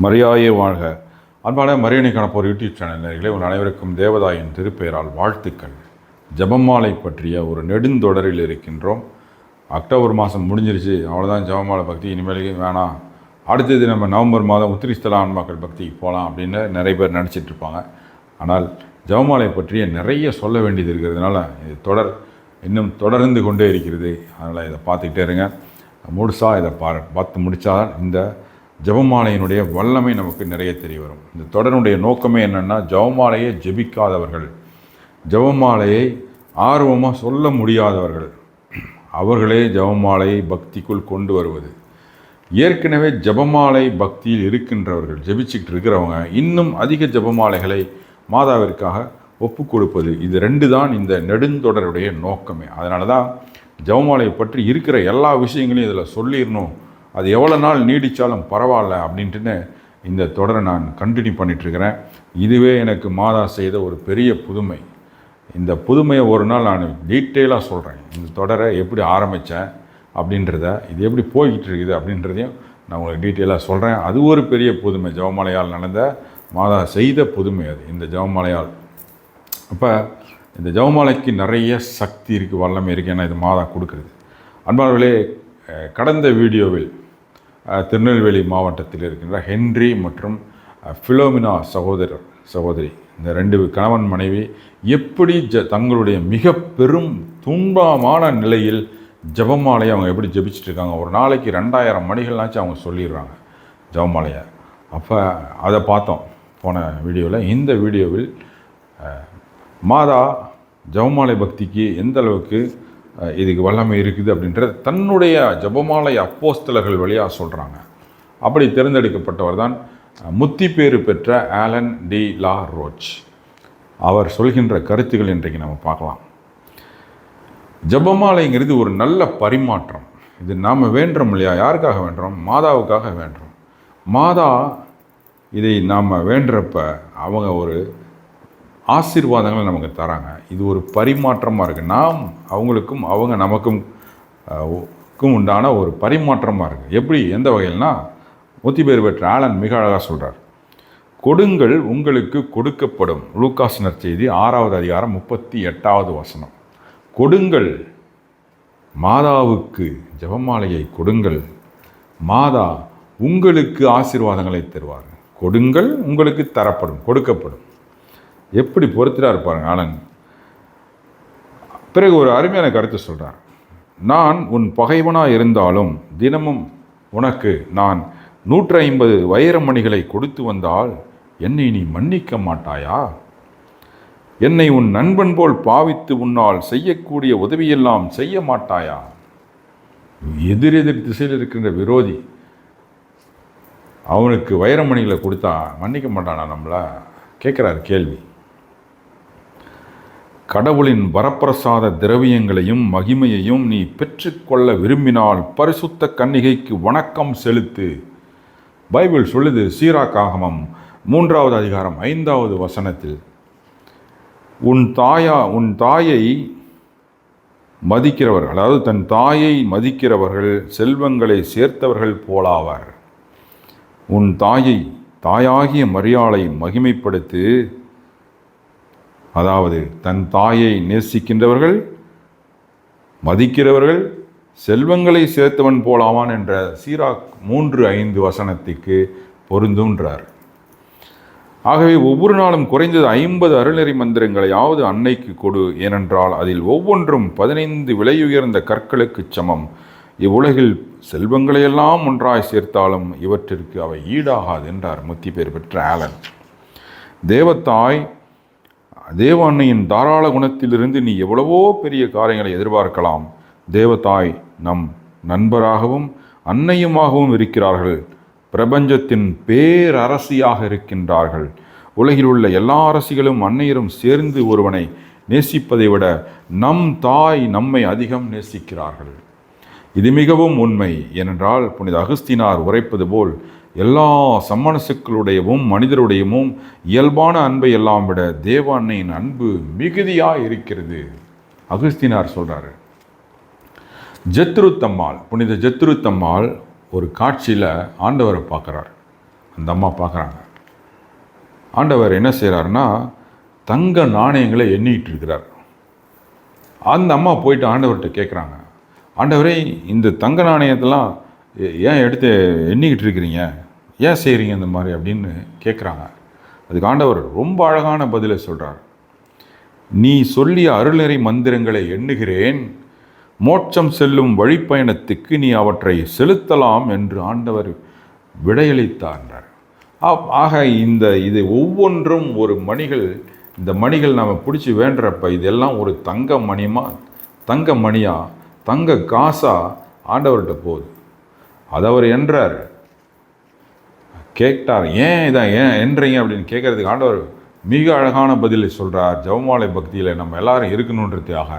மரியாயே வாழ்க. அன்பான மரியணை போர் யூடியூப் சேனல் நேர்களே உங்கள் அனைவருக்கும் தேவதாயின் திருப்பெயரால் வாழ்த்துக்கள். ஜபமாலை பற்றிய ஒரு நெடுந்தொடரில் இருக்கின்றோம். அக்டோபர் மாதம் முடிஞ்சிருச்சு. அவ்வளோதான் ஜெபமாலை பக்தி. இனிமேல் வேணாம். அடுத்தது நம்ம நவம்பர் மாதம் உத்திரிஸ்தல ஆன்மாக்கள் பக்திக்கு போகலாம் அப்படின்னு நிறைய பேர் நினச்சிட்டு இருப்பாங்க. ஆனால் ஜபமாலை பற்றிய நிறைய சொல்ல வேண்டியது இருக்கிறதுனால இது தொடர் இன்னும் தொடர்ந்து கொண்டே இருக்கிறது. அதனால் இதை பார்த்துக்கிட்டே இருங்க. முழுசாக இதை பார்த்து முடித்தால் இந்த ஜெபமாலையினுடைய வல்லமை நமக்கு நிறைய தெரிய வரும் இந்த தொடருடைய நோக்கமே என்னென்னா ஜெபமாலையை ஜெபிக்காதவர்கள். ஜபமாலையை ஆர்வமாக சொல்ல முடியாதவர்கள். அவர்களே ஜபமாலையை பக்திக்குள் கொண்டு வருவது. ஏற்கனவே ஜெபமாலை பக்தியில் இருக்கின்றவர்கள் ஜெபிச்சுக்கிட்டு இருக்கிறவங்க இன்னும் அதிக ஜெபமாலைகளை மாதாவிற்காக ஒப்பு கொடுப்பது இது ரெண்டு தான் இந்த நெடுந்தொடருடைய நோக்கமே. அதனால தான் ஜெபமாலையை பற்றி இருக்கிற எல்லா விஷயங்களையும் இதில் சொல்லிடணும். அது எவ்வளோ நாள் நீடித்தாலும் பரவாயில்ல அப்படின்ட்டுன்னு இந்த தொடரை நான் கண்டினியூ பண்ணிகிட்ருக்கிறேன் இதுவே எனக்கு மாதா செய்த ஒரு பெரிய புதுமை. இந்த புதுமையை ஒரு நாள் நான் டீட்டெயிலாக சொல்கிறேன் இந்த தொடரை எப்படி ஆரம்பித்தேன் அப்படின்றத இது எப்படி போய்கிட்டு இருக்குது அப்படின்றதையும் நான் உங்களுக்கு டீட்டெயிலாக சொல்கிறேன் அது ஒரு பெரிய புதுமை. ஜவமலையால் நடந்த மாதா செய்த புதுமை அது இந்த ஜவமலையால். அப்போ இந்த ஜெவமாலைக்கு நிறைய சக்தி இருக்குது வல்லமை இருக்குது ஏன்னா இது மாதா கொடுக்குறது. அன்பார்களே கடந்த வீடியோவில் திருநெல்வேலி மாவட்டத்தில் இருக்கின்ற ஹென்றி மற்றும் ஃபிலோமினா சகோதரர் சகோதரி. இந்த ரெண்டு கணவன் மனைவி எப்படி ஜ தங்களுடைய மிக பெரும் துன்பமான நிலையில் ஜெபமாலையை அவங்க எப்படி ஜபிச்சுட்டு இருக்காங்க ஒரு நாளைக்கு ரெண்டாயிரம் மணிகள்னாச்சும் அவங்க சொல்லிடுறாங்க ஜபமாலையை. அப்போ அதை பார்த்தோம் போன வீடியோவில் இந்த வீடியோவில் மாதா ஜெபமாலை பக்திக்கு எந்த அளவுக்கு இதுக்கு வல்லமை இருக்குது அப்படின்றத தன்னுடைய ஜெபமாலை அப்போஸ்தலர்கள் வழியாக சொல்கிறாங்க அப்படி தேர்ந்தெடுக்கப்பட்டவர் தான் முத்தி பேறு பெற்ற ஆலன் டி லா ரோச். அவர் சொல்கின்ற கருத்துக்கள் இன்றைக்கு நம்ம பார்க்கலாம். ஜெபமாலைங்கிறது ஒரு நல்ல பரிமாற்றம். இது நாம் வேண்டுறோம் இல்லையா? யாருக்காக வேண்டுறோம்? மாதாவுக்காக வேண்டுறோம். மாதா இதை நாம் வேண்டுறப்ப அவங்க ஒரு ஆசீர்வாதங்களை நமக்கு தராங்க. இது ஒரு பரிமாற்றமாக இருக்குது நாம் அவங்களுக்கும் அவங்க நமக்கும் உண்டான ஒரு பரிமாற்றமாக இருக்குது எப்படி? எந்த வகையில்னா முத்தி பேர் பெற்ற ஆலன் மிக அழகாக சொல்கிறார் கொடுங்கள் உங்களுக்கு கொடுக்கப்படும். லூக்காஸ் செய்தி ஆறாவது அதிகாரம் முப்பத்தி எட்டாவது வசனம். கொடுங்கள். மாதாவுக்கு ஜெபமாலையை கொடுங்கள். மாதா உங்களுக்கு ஆசீர்வாதங்களை தருவார். கொடுங்கள் உங்களுக்கு தரப்படும் கொடுக்கப்படும். எப்படி பொறுத்துறாரு இருப்பாருங்க ஆனந்த். பிறகு ஒரு அருமையான கருத்து சொல்கிறார் நான் உன் பகைவனாக இருந்தாலும் தினமும் உனக்கு நான் நூற்றி ஐம்பது வைரமணிகளை கொடுத்து வந்தால் என்னை நீ மன்னிக்க மாட்டாயா? என்னை உன் நண்பன் போல் பாவித்து உன்னால் செய்யக்கூடிய உதவியெல்லாம் செய்ய மாட்டாயா? எதிரெதிர் திசையில் இருக்கின்ற விரோதி அவனுக்கு வைரமணிகளை கொடுத்தா மன்னிக்க மாட்டானா நம்மளை? கேட்குறாரு கேள்வி. கடவுளின் வரப்பிரசாத திரவியங்களையும் மகிமையையும் நீ பெற்றுக்கொள்ள விரும்பினால் பரிசுத்த கன்னிகைக்கு வணக்கம் செலுத்து. பைபிள் சொல்லுது சீராக்காகமம். மூன்றாவது அதிகாரம் ஐந்தாவது வசனத்தில் உன் தாயா உன் தாயை மதிக்கிறவர்கள் அதாவது தன் தாயை மதிக்கிறவர்கள் செல்வங்களை சேர்த்தவர்கள் போலாவர். உன் தாயை தாயாகிய மரியாளை மகிமைப்படுத்து அதாவது தன் தாயை நேசிக்கின்றவர்கள் மதிக்கிறவர்கள் செல்வங்களை சேர்த்தவன் போலாவான் என்ற சீராக் மூன்று ஐந்து வசனத்துக்கு பொருந்துன்றார். ஆகவே ஒவ்வொரு நாளும் குறைந்தது ஐம்பது அருள்நெறி மந்திரங்களையாவது அன்னைக்கு கொடு ஏனென்றால் அதில் ஒவ்வொன்றும் பதினைந்து விலையுயர்ந்த கற்களுக்குச் சமம். இவ்வுலகில் செல்வங்களையெல்லாம் ஒன்றாய் சேர்த்தாலும் இவற்றிற்கு அவை ஈடாகாது என்றார் முத்தி பேர் பெற்ற ஆலன். தேவத்தாய் தேவ தாராள குணத்திலிருந்து நீ எவ்வளவோ பெரிய காரியங்களை எதிர்பார்க்கலாம். தேவதாய் நம் நண்பராகவும் அன்னையுமாகவும் இருக்கிறார்கள். பிரபஞ்சத்தின் பேரரசியாக இருக்கின்றார்கள். உலகில் உள்ள எல்லா அரசிகளும் அன்னையரும் சேர்ந்து ஒருவனை நேசிப்பதை விட நம் தாய் நம்மை அதிகம் நேசிக்கிறார்கள். இது மிகவும் உண்மை. ஏனென்றால் புனித அகஸ்தினார் உரைப்பது போல் எல்லா சம்மனசுக்களுடையவும் மனிதருடையவும் இயல்பான அன்பை எல்லாம் விட தேவ அன்னையின் அன்பு மிகுதியாக இருக்கிறது அகஸ்தினார் சொல்கிறாரு ஜத்ருத்தம்மாள் புனித ஜத்ருத்தம்மாள் ஒரு காட்சியில் ஆண்டவரை பார்க்குறார். அந்த அம்மா பார்க்குறாங்க. ஆண்டவர் என்ன செய்கிறாருன்னா தங்க நாணயங்களை எண்ணிக்கிட்டு இருக்கிறார். அந்த அம்மா போயிட்டு ஆண்டவர்கிட்ட கேட்குறாங்க ஆண்டவரே இந்த தங்க நாணயத்தெல்லாம் ஏ- ஏன் எடுத்து எண்ணிக்கிட்டு இருக்கிறீங்க? ஏன் செய்கிறீங்க இந்த மாதிரி? அப்படின்னு கேட்குறாங்க அதுக்கு ஆண்டவர் ரொம்ப அழகான பதிலை சொல்கிறார் நீ சொல்லிய அருள்நெறி மந்திரங்களை எண்ணுகிறேன். மோட்சம் செல்லும் வழிப்பயணத்துக்கு நீ அவற்றை செலுத்தலாம் என்று ஆண்டவர் விடையளித்தார் ஆக இந்த இது ஒவ்வொன்றும் ஒரு மணிகள் இந்த மணிகள் நம்ம பிடிச்சி வேண்டுறப்ப இதெல்லாம் ஒரு தங்க மணிமா தங்க மணியா தங்க காசா ஆண்டவர்கிட்ட போகுது. அது அவர் என்றார். கேட்டார் ஏன் இதான் ஏன் என்றீங்க? அப்படின்னு கேட்கறதுக்கு ஆண்டவர் மிக அழகான பதிலை சொல்கிறார் ஜவமாலை பக்தியில் நம்ம எல்லாரும் இருக்கணுன்றதுக்காக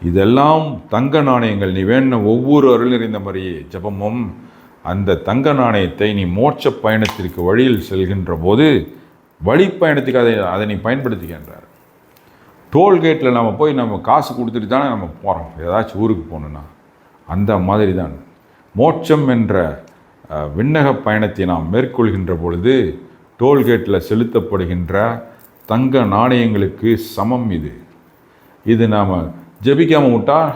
இதெல்லாம் தங்க நாணயங்கள். நீ வேணும் ஒவ்வொரு அருள் நிறைந்த மாதிரி ஜெபமும் அந்த தங்க நாணயத்தை நீ மோட்ச பயணத்திற்கு வழியில் செல்கின்ற போது வழி பயணத்துக்கு அதை அதை நீ பயன்படுத்திக்கின்றார் டோல்கேட்டில் நம்ம போய் நம்ம காசு கொடுத்துட்டு தானே நம்ம போகிறோம் ஏதாச்சும் ஊருக்கு போகணுன்னா அந்த மாதிரி தான். மோட்சம் என்ற விண்ணக பயணத்தை நாம் மேற்கொள்கின்ற பொழுது டோல்கேட்டில் செலுத்தப்படுகின்ற தங்க நாணயங்களுக்கு சமம் இது. இது நாம் ஜெபிக்காமல் விட்டால்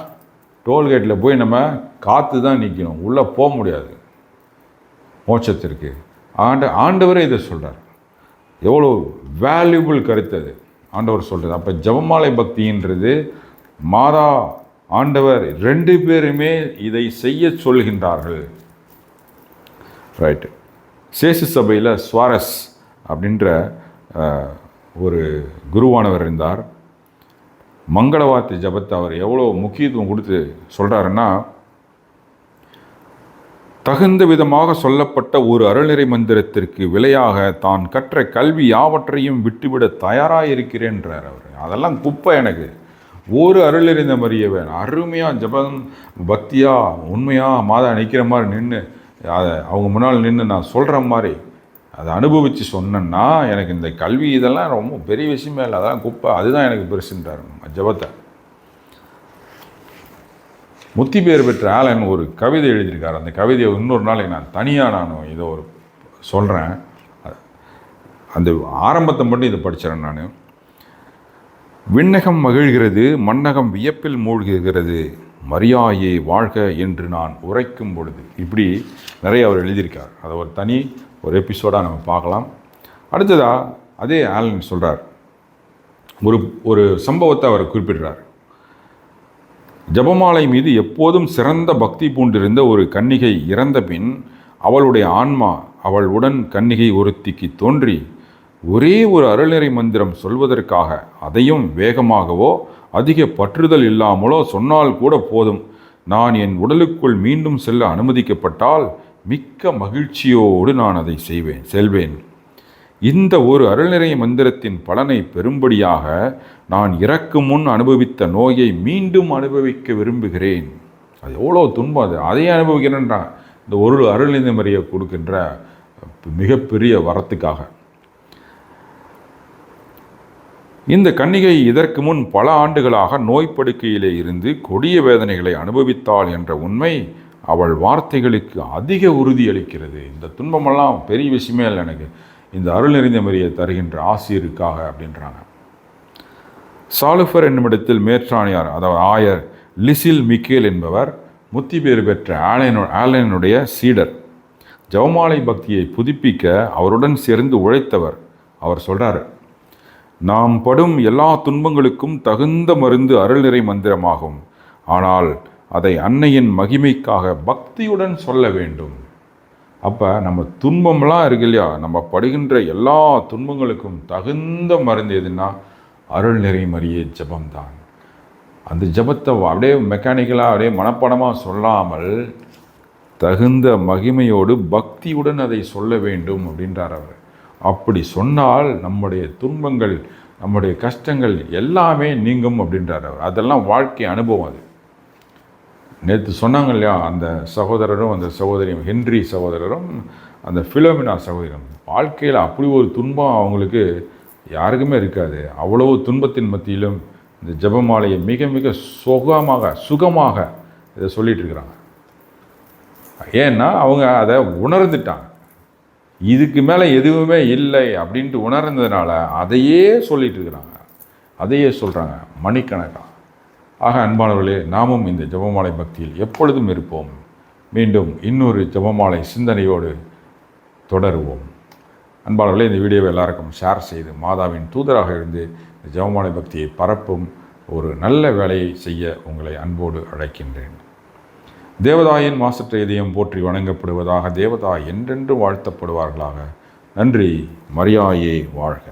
டோல்கேட்டில் போய் நம்ம காத்து தான் நிற்கணும் உள்ளே போக முடியாது. மோட்சத்திற்கு. ஆண்ட ஆண்டவரே இதை சொல்கிறார் எவ்வளோ வேல்யூபிள் கருத்து அது. ஆண்டவர் சொல்கிறது அப்போ ஜெபமாலை பக்தின்றது மாதா ஆண்டவர் ரெண்டு பேருமே இதை செய்ய சொல்கின்றார்கள். ரைட்டு சேசு சபையில் சுவாரஸ் அப்படின்ற ஒரு குருவானவர் இருந்தார். மங்களவார்த்தை ஜபத்தை அவர் எவ்வளோ முக்கியத்துவம் கொடுத்து சொல்கிறாருன்னா தகுந்த விதமாக சொல்லப்பட்ட ஒரு அருள்நிறை மந்திரத்திற்கு விலையாக தான் கற்ற கல்வி யாவற்றையும் விட்டுவிட தயாராக இருக்கிறேன்றார் அவர். அதெல்லாம் குப்பை எனக்கு. ஒரு அருள் அறிந்த அருமையாக ஜபம் பக்தியாக உண்மையாக மாதா நிற்கிற மாதிரி நின்று அவங்க முன்னால் நின்று நான் சொல்கிற மாதிரி அதை அனுபவித்து சொன்னேன்னா எனக்கு இந்த கல்வி இதெல்லாம் ரொம்ப பெரிய விஷயமே இல்லை. அதான் குப்பை. அதுதான் எனக்கு பெருசுன்றார் ஜபத்தை. முத்தி பேர் பெற்ற ஆலன் ஒரு கவிதை எழுதியிருக்கார். அந்த கவிதையை இன்னொரு நாளைக்கு நான் தனியாக நான் இதை ஒரு சொல்கிறேன் அந்த ஆரம்பத்தை மட்டும் இதை படிச்சிடறேன் நான். விண்ணகம் மகிழ்கிறது மண்ணகம் வியப்பில் மூழ்குகிறது. மரியாயை வாழ்க என்று நான் உரைக்கும் பொழுது. இப்படி நிறைய அவர் எழுதியிருக்கார். அதை ஒரு தனி ஒரு எபிசோடாக நம்ம பார்க்கலாம். அடுத்ததாக அதே ஆலன் சொல்கிறார் ஒரு ஒரு சம்பவத்தை அவர் குறிப்பிடுறார். ஜபமாலை மீது எப்போதும் சிறந்த பக்தி பூண்டிருந்த ஒரு கன்னிகை இறந்த பின் அவளுடைய ஆன்மா அவள் உடன் கன்னிகை ஒருத்திக்கு தோன்றி ஒரே ஒரு அருள்நிறை மந்திரம் சொல்வதற்காக அதையும் வேகமாகவோ அதிக பற்றுதல் இல்லாமலோ சொன்னால் கூட போதும். நான் என் உடலுக்குள் மீண்டும் செல்ல அனுமதிக்கப்பட்டால் மிக்க மகிழ்ச்சியோடு நான் அதை செய்வேன் செல்வேன். இந்த ஒரு அருள்நிறை மந்திரத்தின் பலனை பெறும்படியாக நான் இறக்கும் முன் அனுபவித்த நோயை மீண்டும் அனுபவிக்க விரும்புகிறேன். அது எவ்வளோ துன்பம் அது. அதையே அனுபவிக்கிறேன்றான் இந்த ஒரு அருள்நிறை முறையை கொடுக்கின்ற மிகப்பெரிய வரத்துக்காக. இந்த கன்னிகை இதற்கு முன் பல ஆண்டுகளாக நோய் படுக்கையிலே இருந்து கொடிய வேதனைகளை அனுபவித்தாள் என்ற உண்மை அவள் வார்த்தைகளுக்கு அதிக உறுதி அளிக்கிறது இந்த துன்பமெல்லாம் பெரிய விஷயமே இல்லை எனக்கு இந்த அருள் நிறைந்த மரியை தருகின்ற ஆசிரியருக்காக அப்படின்றாங்க. சாலுஃபர் என்னுமிடத்தில் மேற்றாணியார் அதாவது ஆயர் லிசில் மிக்கேல் என்பவர் முத்தி பேர் பெற்ற ஆலனு ஆலனுடைய சீடர். ஜவமாலை பக்தியை புதுப்பிக்க அவருடன் சேர்ந்து உழைத்தவர். அவர் சொல்கிறார் நாம் படும் எல்லா துன்பங்களுக்கும் தகுந்த மருந்து அருள்நிறை மந்திரமாகும். ஆனால் அதை அன்னையின் மகிமைக்காக பக்தியுடன் சொல்ல வேண்டும். அப்போ நம்ம துன்பம்லாம் இருக்கு இல்லையா? நம்ம படுகின்ற எல்லா துன்பங்களுக்கும் தகுந்த மருந்து எதுன்னா அருள் நிறை மறியே ஜபம்தான். அந்த ஜபத்தை அப்படியே மெக்கானிக்கலாக அப்படியே மனப்படமாக சொல்லாமல் தகுந்த மகிமையோடு பக்தியுடன் அதை சொல்ல வேண்டும் அப்படின்றார் அவர். அப்படி சொன்னால் நம்முடைய துன்பங்கள் நம்முடைய கஷ்டங்கள் எல்லாமே நீங்கும் அப்படின்றார் அவர். அதெல்லாம் வாழ்க்கை அனுபவம் அது. நேற்று சொன்னாங்க இல்லையா அந்த சகோதரரும் அந்த சகோதரியும் ஹென்றி சகோதரரும் அந்த ஃபிலோமினா சகோதரரும் வாழ்க்கையில் அப்படி ஒரு துன்பம் அவங்களுக்கு யாருக்குமே இருக்காது. அவ்வளவு துன்பத்தின் மத்தியிலும் இந்த ஜெபமாலையை மிக மிக சுகமாக சுகமாக இதை சொல்லிகிட்டு இருக்கிறாங்க. ஏன்னா அவங்க அதை உணர்ந்துட்டாங்க. இதுக்கு மேலே எதுவுமே இல்லை அப்படின்ட்டு உணர்ந்ததுனால அதையே சொல்லிட்டு இருக்கிறாங்க. அதையே சொல்கிறாங்க மணிக்கணக்காக ஆக அன்பானவர்களே நாமும் இந்த ஜெபமாலை பக்தியில் எப்பொழுதும் இருப்போம். மீண்டும் இன்னொரு ஜெபமாலை சிந்தனையோடு தொடருவோம். அன்பாளர்களே இந்த வீடியோவை எல்லாருக்கும் ஷேர் செய்து மாதாவின் தூதராக இருந்து இந்த ஜெபமாலை பக்தியை பரப்பும் ஒரு நல்ல வேலையை செய்ய உங்களை அன்போடு அழைக்கின்றேன். தேவதாயின் மாசற்ற இதயம் போற்றி வணங்கப்படுவதாக தேவதா என்றென்று வாழ்த்தப்படுவார்களாக. நன்றி மரியாயே வாழ்க.